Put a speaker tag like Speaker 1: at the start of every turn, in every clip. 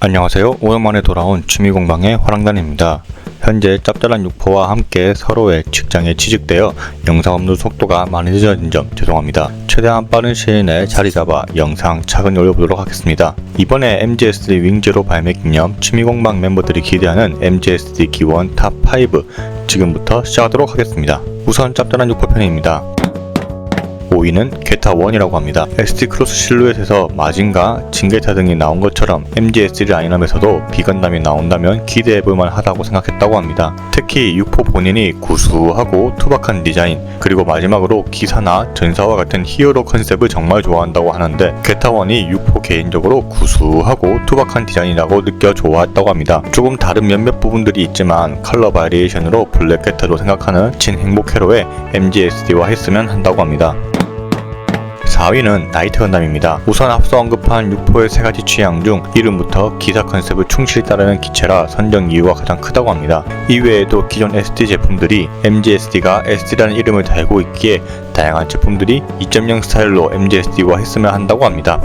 Speaker 1: 안녕하세요. 오랜만에 돌아온 취미공방의 화랑단입니다. 현재 짭짤한 육포와 함께 서로의 직장에 취직되어 영상 업로드 속도가 많이 늦어진 점 죄송합니다. 최대한 빠른 시일 내에 자리 잡아 영상 차근히 올려보도록 하겠습니다. 이번에 MGSD 윙제로 발매 기념 취미공방 멤버들이 기대하는 MGSD 기원 탑5 지금부터 시작하도록 하겠습니다. 우선 짭짤한 육포 편입니다. 5위는 게타 1이라고 합니다. SD 크로스 실루엣에서 마징가, 징게타 등이 나온 것처럼 MGS 라인업에서도 비건담이 나온다면 기대해볼만 하다고 생각했다고 합니다. 특히 6포 본인이 구수하고 투박한 디자인, 그리고 마지막으로 기사나 전사와 같은 히어로 컨셉을 정말 좋아한다고 하는데 게타 1이 6포 개인적으로 구수하고 투박한 디자인이라고 느껴 좋아했다고 합니다. 조금 다른 몇몇 부분들이 있지만 컬러 바리에이션으로 블랙 게타도 생각하는 진 행복 회로에 MGSD와 했으면 한다고 합니다. 4위는 나이트 건담입니다. 우선 앞서 언급한 6포의 세 가지 취향 중 이름부터 기사 컨셉을 충실히 따르는 기체라 선정 이유가 가장 크다고 합니다. 이외에도 기존 SD 제품들이 MGSD가 SD라는 이름을 달고 있기에 다양한 제품들이 2.0 스타일로 MGSD화 했으면 한다고 합니다.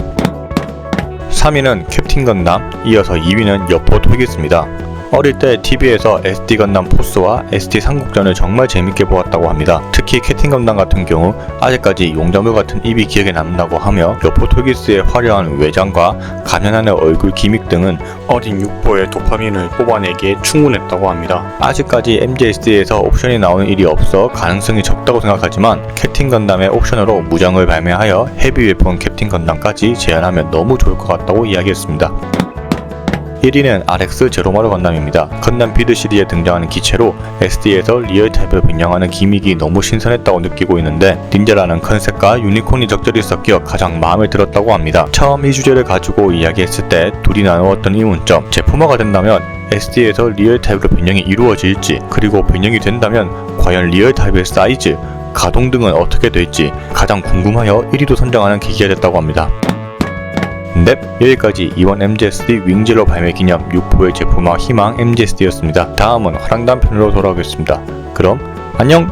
Speaker 1: 3위는 캡틴 건담, 이어서 2위는 여포 토기스입니다. 어릴 때 TV에서 SD 건담 포스와 SD 삼국전을 정말 재밌게 보았다고 합니다. 특히 캡틴 건담 같은 경우 아직까지 용자물 같은 입이 기억에 남는다고 하며 여포 토기스의 화려한 외장과 가면 안의 얼굴 기믹 등은 어린 육포의 도파민을 뽑아내기에 충분했다고 합니다. 아직까지 MGSD에서 옵션이 나오는 일이 없어 가능성이 적다고 생각하지만 캡틴 건담의 옵션으로 무장을 발매하여 헤비 웨폰 캡틴 건담까지 제안하면 너무 좋을 것 같다고 이야기했습니다. 1위는 RX 제로마루 건담입니다. 건담 비드 시리에 등장하는 기체로 SD에서 리얼 타입을 변형하는 기믹이 너무 신선했다고 느끼고 있는데 닌자라는 컨셉과 유니콘이 적절히 섞여 가장 마음에 들었다고 합니다. 처음 이 주제를 가지고 이야기했을 때 둘이 나누었던 의문점 제품화가 된다면 SD에서 리얼 타입으로 변형이 이루어질지 그리고 변형이 된다면 과연 리얼 타입의 사이즈, 가동 등은 어떻게 될지 가장 궁금하여 1위도 선정하는 계기가 됐다고 합니다. 넵 여기까지 이번 MGSD 윙제로 발매 기념 6포의 제품화 희망 MGSD였습니다. 다음은 화랑단 편으로 돌아오겠습니다. 그럼 안녕